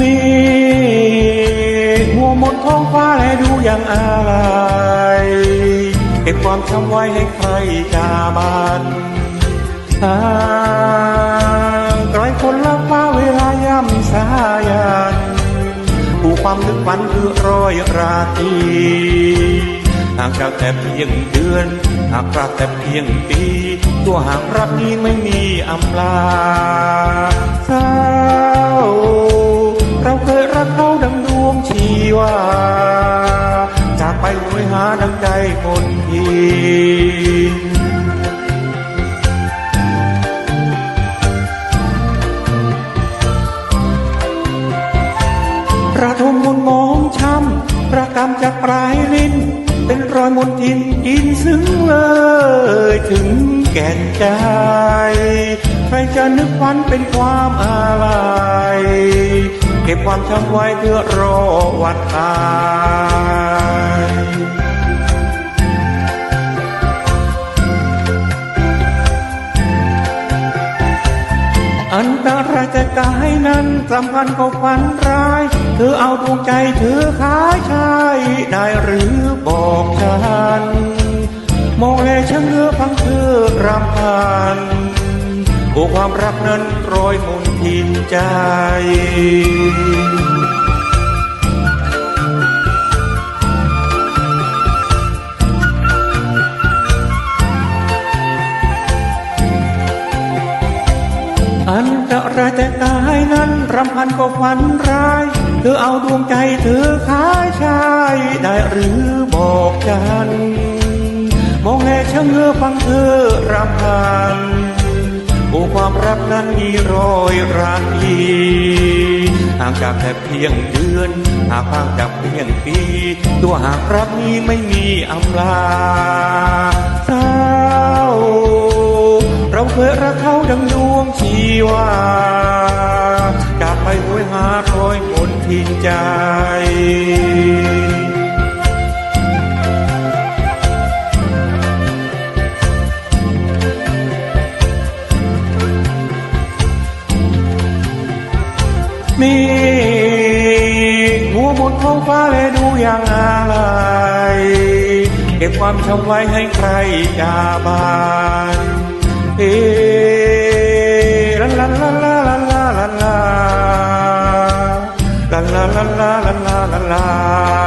มีหัวหมดท้องฟ้าและดูอย่างอะไรเก็บความช้ำไว้ให้ใครจาบานห่างไกลคนละฟ้าเวลาย่ำสายันผู้ความนึกฝันคือรอยราตรีห่างจากแต่เพียงเดือนหากรักแต่เพียงปี ตัวหากรักนี้ไม่มีอำลาเศร้า จากปลายลิ้น เป็นรอยมนทินกินซึ้งเลยถึงแก่นใจ ใครจะนึกฝันเป็นความอาลัยเก็บความช้ำไว้เพื่อรอวันตายอันตรายแต่กายนั้นสำคัญก็ฝันร้าย เธอเอาดวงใจเธอขายชาย โอ้ความรักนั้นโรยมนทินใจอันตรายแต่กายนั้นรำพันก็ฝันร้าย เธอเอาดวงใจเธอขายชาย ได้หรือบอกฉัน องแลช่างเงือฟังเธอรำพันโอ้ความรักนั้นมีรอยรักอีห่างจากแต่เพียงเดือน หากห่างจากเพียงปี ตัวหากรักนี้ไม่มีอำลาเศร้าเราเคยรักเขาดังดวงชีวาจากไปหวยหารอยมนทินใจ นี่หัวบนท้องฟ้าเลยดูอย่างอะไร เก็บความช่ำไว้ให้ใครจาบานเอลาลาลาลาลาลาลาลาลาลาลาลาลาลา